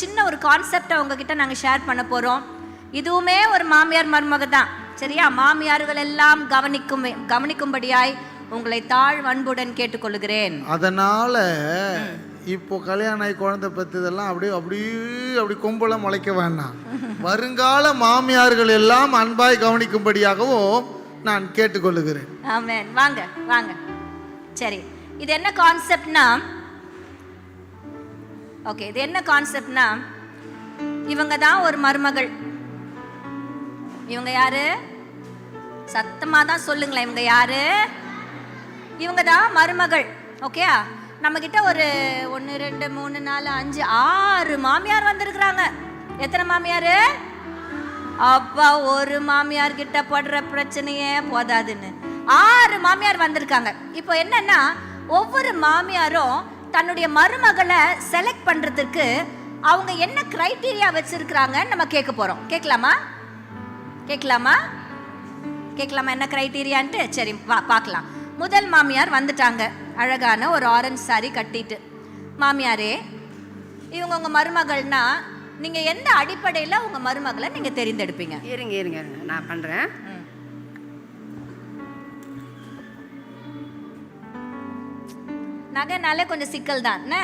சின்ன ஒரு கான்செப்டை உங்ககிட்ட நாங்கள் ஷேர் பண்ண போகிறோம் இதுவுமே ஒரு மாமியார் மருமக தான். சரியா? மாமியார்கள் எல்லாம் கவனிக்கும் கவனிக்கும்படியாய் உங்களை தாழ் அன்புடன் கேட்டுக்கொள்கிறேன். அதனால இப்போ கல்யாணம் ஆகி குழந்தை பெற்றதெல்லாம் அப்படியே அப்படியே அப்படி கும்பல முளைக்க வேண்டாம். வருங்கால மாமியார்கள் எல்லாம் அன்பாய் கவனிக்கும்படியாகவும் நான் கேட்டுக்கொள்ளுகிறேன் ஆமென். வாங்க வாங்க. சரி. இது என்ன கான்செப்ட்னா ஓகே இது என்ன கான்செப்ட்னா இவங்க தான் ஒரு மருமகள். இவங்க யாரு? சத்தமாக தான் சொல்லுங்களேன் இவங்க யாரு? இவங்க தான் மருமகள் ஓகே நம்ம கிட்ட ஒரு ஒன்று ரெண்டு மூணு நாலு அஞ்சு ஆறு மாமியார் வந்திருக்கிறாங்க. எத்தனை மாமியார்? அப்பா ஒரு மாமியார் கிட்ட படுற பிரச்சனையே போதாதுன்னு. ஆறு மாமியார் வந்திருக்காங்க. இப்போ என்னன்னா ஒவ்வொரு மாமியாரும் தன்னுடைய மருமகளை செலக்ட் பண்றதுக்கு அவங்க என்ன கிரைட்டீரியா வச்சிருக்கிறாங்கன்னு நம்ம கேட்க போறோம். கேட்கலாமா? கேட்கலாமா? கேட்கலாமா என்ன கிரைட்டீரியான்ட்டு சரி வா பார்க்கலாம். முதல் மாமியார் வந்துட்டாங்க. அழகான ஒரு ஆரஞ்சு சாரி கட்டிட்டு. மாமியாரே இவங்க உங்க மருமகள்னா நீங்க எந்த அடிப்படையில உங்க மருமகளை நீங்க தெரிந்தெடுப்பீங்க? இருங்க இருங்க. இருங்க நான் பண்ணுறேன் நகைனாலே கொஞ்சம் சிக்கல் தான் என்ன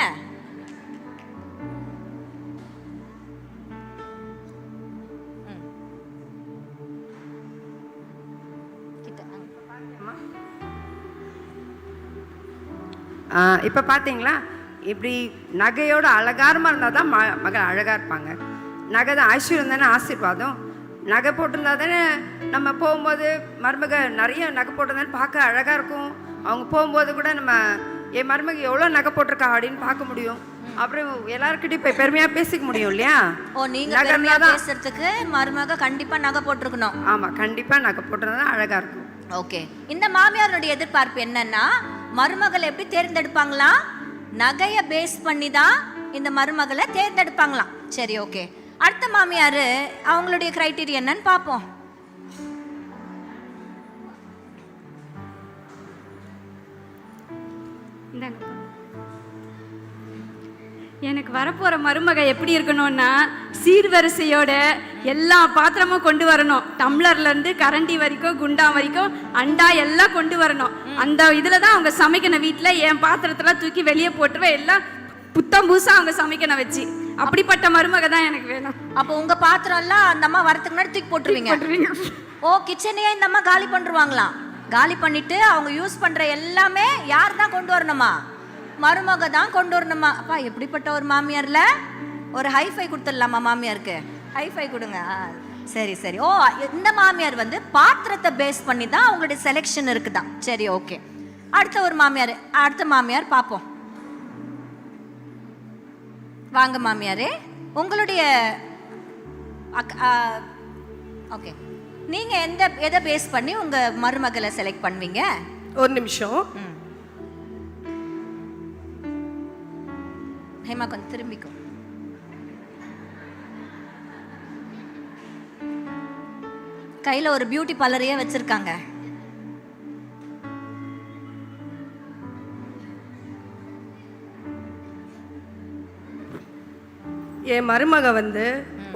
இப்போ பார்த்தீங்களா இப்படி நகையோட அழகாரமாக இருந்தால் தான் ம மகள் அழகாக இருப்பாங்க. நகை தான் ஐஸ்வர்யம் தானே ஆசீர்வாதம். நகை போட்டிருந்தா தானே நம்ம போகும்போது மருமக நிறைய நகை போட்டிருந்தானே பார்க்க அழகாக இருக்கும். அவங்க போகும்போது கூட நம்ம என் மருமக எவ்வளோ நகை போட்டிருக்கா அப்படின்னு பார்க்க முடியும். அப்புறம் எல்லாருக்கிட்டையும் இப்போ பெருமையாக பேசிக்க முடியும் இல்லையா? ஓ நீங்க பெருமையா பேசுறதுக்கு மருமக கண்டிப்பா நகை போட்டிருக்கணும். ஆமாம் கண்டிப்பாக நகை போட்டிருந்தா அழகாக இருக்கும். ஓகே. இந்த மாமியாருடைய எதிர்பார்ப்பு என்னன்னா மருமகளை எப்படி தேர்ந்தெடுப்பாங்களா? நகைய பேஸ் பண்ணி தான் இந்த மருமகளை தேர்ந்தெடுப்பாங்களாம். சரி ஓகே. அடுத்த மாமியார் அவங்களுடைய கிரைட்டீரியா என்னன்னு பார்ப்போம். எனக்கு வரப்போகிற மருமக எப்படி இருக்கணும்னா சீர்வரிசையோட எல்லா பாத்திரமும் கொண்டு வரணும். டம்ளர்லேருந்து கரண்டி வரைக்கும் குண்டா வரைக்கும் அண்டா எல்லாம் கொண்டு வரணும். அந்த இதில் தான் அவங்க சமைக்கணும் வீட்டில் என் பாத்திரத்தெல்லாம் தூக்கி வெளியே போட்டுருவேன். எல்லாம் புத்தம் புதுசாக அவங்க சமைக்கணும் வச்சு. அப்படிப்பட்ட மருமக தான் எனக்கு வேணும். அப்போ உங்க பாத்திரம் எல்லாம் அந்த அம்மா வரதுக்கு முன்னாடி தூக்கி போட்டுருவீங்க. ஓ கிச்சனையே இந்த அம்மா காலி பண்ணிருவாங்களாம். காலி பண்ணிட்டு அவங்க யூஸ் பண்ற எல்லாமே யார் தான் கொண்டு வரணுமா? மருமக தான் கொண்டு வரணுமா அப்பா எப்படிப்பட்ட ஒரு மாமியார்ல? ஒரு ஹைஃபை கொடுத்துடலாமா மாமியாருக்கு? ஹைஃபை கொடுங்க. சரி சரி. ஓ இந்த மாமியார் வந்து பாத்திரத்தை பேஸ் பண்ணி தான் அவங்களுடைய செலெக்ஷன் இருக்குதான். சரி ஓகே அடுத்த ஒரு மாமியார் அடுத்த மாமியார் பார்ப்போம். வாங்க மாமியாரே. உங்களுடைய ஓகே நீங்க எந்த எதை பேஸ் பண்ணி உங்க மருமகளை செலக்ட் பண்ணுவீங்க? ஒரு நிமிஷம். ஹேமா கொஞ்சம் திரும்பிக்கும் கையில ஒரு பியூட்டி பார்லரையே வச்சிருக்காங்க. என் மருமக வந்து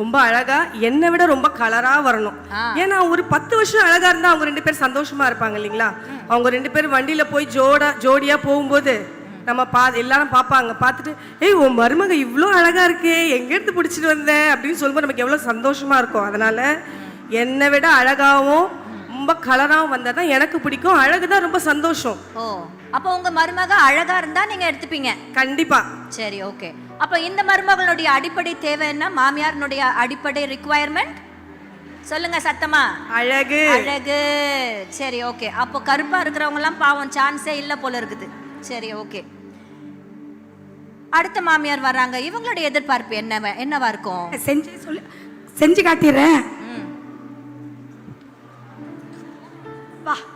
ரொம்ப அழகா என்னை விட ரொம்ப கலரா வரணும். ஏன்னா ஒரு பத்து வருஷம் அழகா இருந்தா அவங்க ரெண்டு பேரும் சந்தோஷமா இருப்பாங்க இல்லைங்களா? அவங்க ரெண்டு பேரும் வண்டியில போய் ஜோடா ஜோடியா போகும்போது நம்ம பா எல்லாரும் பார்ப்பாங்க. பார்த்துட்டு ஏய் உன் மருமக இவ்வளோ அழகா இருக்கே எங்க இருந்து பிடிச்சிட்டு வந்த? அப்படின்னு சொல்லும்போது நமக்கு எவ்வளோ சந்தோஷமா இருக்கும். அதனால என்னை விட அழகாவும் ரொம்ப கலராகவும் வந்தால் தான் எனக்கு பிடிக்கும். அழகு தான் ரொம்ப சந்தோஷம். ஓ அப்போ உங்க மருமக அழகா இருந்தா நீங்க எடுத்துப்பீங்க. கண்டிப்பா. சரி ஓகே அப்போ இந்த மருமகளுடைய அடிப்படை தேவை என்ன? மாமியாரினுடைய அடிப்படை ரிக்குவயர்மெண்ட் சொல்லுங்க சத்தமா. அழகு. அழகு. சரி ஓகே அப்போ கருப்பா இருக்கிறவங்க எல்லாம் பாவம் சான்ஸே இல்ல போல இருக்குது. சரி ஓகே அடுத்த மாமியார் வர்றாங்க. இவங்களுடைய எதிர்பார்ப்பு என்ன என்னவா இருக்கும்? செஞ்சு சொல்லு செஞ்சு காட்டிடுறேன்.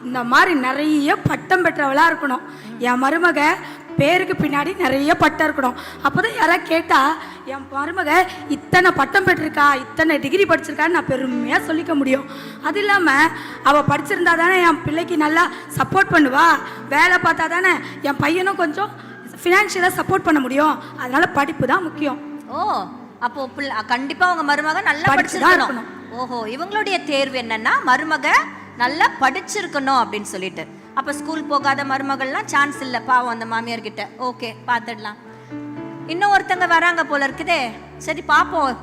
இந்த மாதிரி நிறைய பட்டம் பெற்றவளா இருக்கணும். என் மருமக பேருக்கு பின்னாடி நிறைய பட்டம் இருக்கணும். அப்போதான் யாராவது கேட்டா என் மருமக இத்தனை பட்டம் பெற்றிருக்கா இத்தனை டிகிரி படிச்சிருக்கான்னு நான் பெருமையாக சொல்லிக்க முடியும். அது இல்லாமல் அவள் படிச்சிருந்தா தானே என் பிள்ளைக்கு நல்லா சப்போர்ட் பண்ணுவா. வேலை பார்த்தா தானே என் பையனும் கொஞ்சம் ஃபினான்ஷியலாக சப்போர்ட் பண்ண முடியும். அதனால படிப்பு தான் முக்கியம். ஓ அப்போ பிள்ளை கண்டிப்பா உங்க மருமக நல்லா படிச்சிருக்கணும். ஓஹோ இவங்களுடைய தேர்வு என்னன்னா மருமக நல்லா படிச்சிருக்கணும் அப்படின்னு சொல்லிட்டு. அப்ப ஸ்கூல் போகாத மருமகள்லாம் சான்ஸ் இல்ல. பாவம் அந்த மாமியார் கிட்ட ஓகே பார்த்துடலாம். இன்னும் ஒருத்தங்க வராங்க போல இருக்குதே. சரி பாப்போம்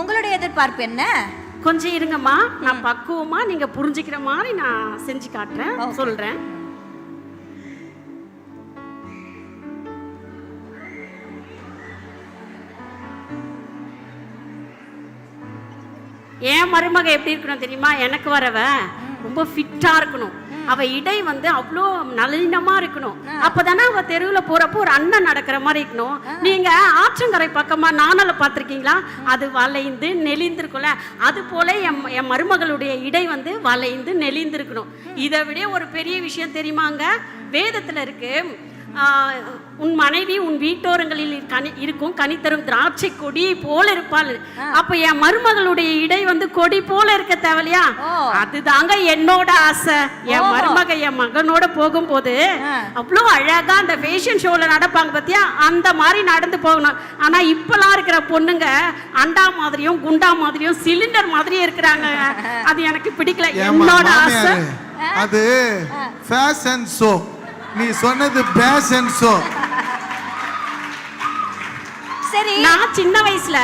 உங்களுடைய எதிர்பார்ப்பு என்ன? கொஞ்சம் இருங்கம்மா. நான் பக்குவமா நீங்க புரிஞ்சுக்கிற மாதிரி நான் செஞ்சு காட்டுறேன். சொல்றேன். என் மருமக எப்படி இருக்கணும் தெரியுமா? எனக்கு வரவ ரொம்ப ஃபிட்டா இருக்கணும். அவ இடை வந்து அவ்வளோ நளினமா இருக்கணும். அப்பதானே அவ தெருவுல போறப்போ ஒரு அண்ணன் நடக்கிற மாதிரி இருக்கணும். நீங்க ஆற்றங்கரை பக்கமா நாணல பார்த்திருக்கீங்களா? அது வளைந்து நெளிந்திருக்கும்ல. அது போல என் என் மருமகளுடைய இடை வந்து வளைந்து நெளிந்திருக்கணும். இதை விட ஒரு பெரிய விஷயம் தெரியுமாங்க? வேதத்துல இருக்கு ஆஹ், உன் மனைவி உன் வீட்டோரங்களில் கனி இருக்கும். கனி தரும் திராட்சை கொடி போல இருப்பாள். அப்ப என் மருமகளுடைய இடை வந்து கொடி போல இருக்க தேவையா அதுதாங்க என்னோட ஆசை. என் மருமக என் மகனோட போகும்போது அவ்வளோ அழகா அந்த ஃபேஷன் ஷோல நடப்பாங்க பத்தியா? அந்த மாதிரி நடந்து போகணும். ஆனா இப்பெல்லாம் இருக்கிற பொண்ணுங்க அண்டா மாதிரியும் குண்டா மாதிரியும் சிலிண்டர் மாதிரியும் இருக்கிறாங்க. அது எனக்கு பிடிக்கல. என்னோட ஆசை. அது ஃபேஷன் ஷோ நீ சொன்னது பேஷன் ஷோ. சரி. நான் சின்ன வயசுல.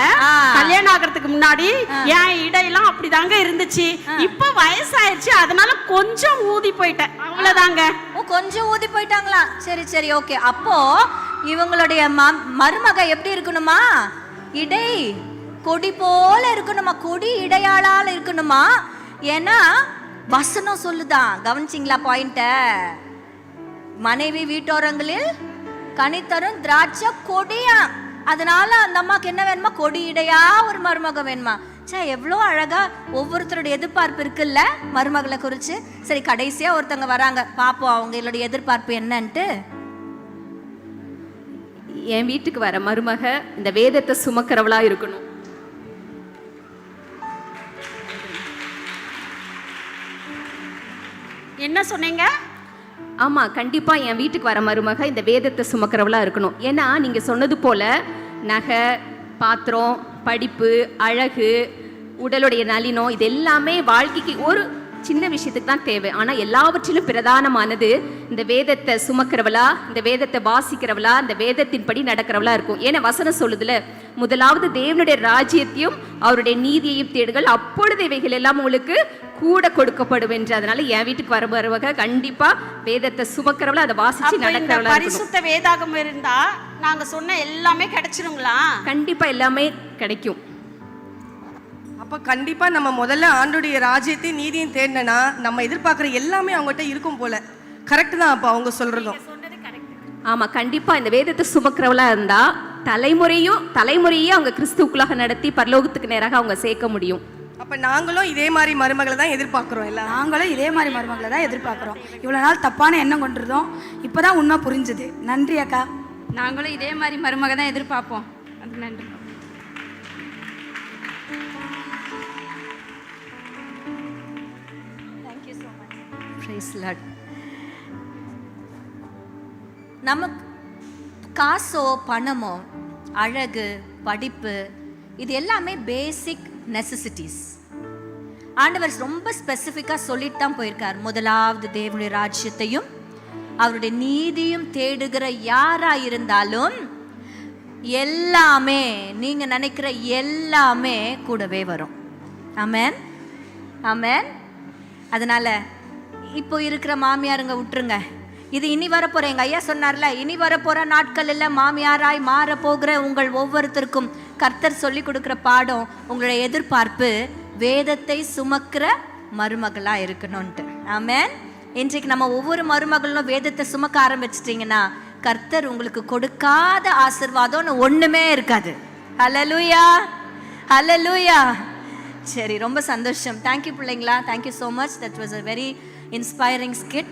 கல்யாணம் ஆகிறதுக்கு முன்னாடி என் இடையெல்லாம் அப்படிதாங்க இருந்துச்சு. இப்ப வயசாயிருச்சு அதனால கொஞ்சம் ஊதி போயிட்டேன். அவ்வளவுதாங்க. ஓ கொஞ்சம் ஊதி போயிட்டாங்களா? சரி சரி ஓகே. அப்போ இவங்களுடைய ம- மருமக எப்படி இருக்கணுமா? இடை கொடி போல இருக்கணுமா? கொடி இடையாளால இருக்கணுமா? ஏன்னா வசனம் சொல்லுதான். கவனிச்சிங்களா பாயிண்ட மனைவி வீட்டோரங்களில் கனித்தரும் திராட்சை கொடியா அதனால அந்த அம்மாக்கு என்ன வேணுமா? கொடி இடையா ஒரு மருமக வேணுமா? சே எவ்வளோ அழகா ஒவ்வொருத்தருடைய எதிர்பார்ப்பு இருக்குல்ல? மருமகளை குறித்து சரி கடைசியா ஒருத்தங்க வராங்க. பாப்போம் அவங்களுடைய எதிர்பார்ப்பு என்னன்ட்டு. என் வீட்டுக்கு வர மருமக இந்த வேதத்தை சுமக்கிறவளா இருக்கணும். என்ன சொன்னீங்க? ஆமாம் கண்டிப்பாக என் வீட்டுக்கு வர மருமக இந்த வேதத்தை சுமக்கிறவளாக இருக்கணும். ஏன்னா நீங்கள் சொன்னது போல் நகை பாத்திரம் படிப்பு அழகு உடலுடைய நளினம் இது எல்லாமே வாழ்க்கைக்கு ஒரு சின்ன விஷயத்துக்கு தான் தேவை. ஆனா எல்லாவற்றிலும் பிரதானமானது இந்த வேதத்தை சுமக்கிறவளா இந்த வேதத்தை வாசிக்கிறவளா இந்த வேதத்தின்படி நடக்கிறவளா இருக்கும். ஏன்னா வசனம் சொல்லுதுல முதலாவது தேவனுடைய ராஜ்யத்தையும் அவருடைய நீதியையும் தேடுகள் அப்பொழுது இவைகள் எல்லாம் உங்களுக்கு கூட கொடுக்கப்படும் என்று. அதனால என் வீட்டுக்கு வர வருவக கண்டிப்பா வேதத்தை சுமக்கிறவளா அதை வாசிச்சு நடக்கிறவளா பரிசுத்த வேதாகம் இருந்தா நாங்க சொன்ன எல்லாமே கிடைச்சிருங்களா? கண்டிப்பா எல்லாமே கிடைக்கும். அப்ப கண்டிப்பா நம்ம முதல்ல ஆண்டுடைய ராஜ்யத்தையும் நீதியும் தேடினா நம்ம எதிர்பார்க்குற எல்லாமே அவங்ககிட்ட இருக்கும் போல. கரெக்ட் தான் அப்ப அவங்க சொல்றதும். ஆமா கண்டிப்பா இந்த வேதத்தை சுமக்கிறவளா இருந்தா தலைமுறையும் தலைமுறையே அவங்க கிறிஸ்துவுக்குள்ளாக நடத்தி பரலோகத்துக்கு நேராக அவங்க சேர்க்க முடியும். அப்ப நாங்களும் இதே மாதிரி மருமகளை தான் எதிர்பார்க்கிறோம் எல்லாம் நாங்களும் இதே மாதிரி மருமகளை தான் எதிர்பார்க்குறோம். இவ்வளோ நாள் தப்பான எண்ணம் கொண்டிருந்தோம். இப்போ தான் உண்மை புரிஞ்சுது. நன்றி அக்கா. நாங்களும் இதே மாதிரி மருமக தான் எதிர்பார்ப்போம். நன்றி. Praise Lord. நமக்கு காசோ பணமோ அழகு படிப்பு இது எல்லாமே பேசிக் நெசசிட்டிஸ் ஆண்டவர் ரொம்ப ஸ்பெசிஃபிக்காக சொல்லிட்டு தான் போயிருக்கார். முதலாவது தேவனுடைய ராஜ்யத்தையும் அவருடைய நீதியும் தேடுகிற யாரா இருந்தாலும் எல்லாமே நீங்க நினைக்கிற எல்லாமே கூடவே வரும். அமேன் அமேன் அதனால இப்போ இருக்கிற மாமியாருங்க விட்டுருங்க. இது இனி வரப்போகிற எங்கள் ஐயா சொன்னார்ல இனி வரப்போகிற நாட்களில் மாமியாராய் மாற போகிற உங்கள் ஒவ்வொருத்தருக்கும் கர்த்தர் சொல்லி கொடுக்குற பாடம் உங்களுடைய எதிர்பார்ப்பு வேதத்தை சுமக்கிற மருமகளாக இருக்கணும்ன்ட்டு. ஆமேன். இன்றைக்கு நம்ம ஒவ்வொரு மருமகளும் வேதத்தை சுமக்க ஆரம்பிச்சிட்டிங்கன்னா கர்த்தர் உங்களுக்கு கொடுக்காத ஆசிர்வாதம்னு ஒன்றுமே இருக்காது. ஹalleluya லூயா சரி ரொம்ப சந்தோஷம். தேங்க்யூ பிள்ளைங்களா. Thank you so much that was a very inspiring skit.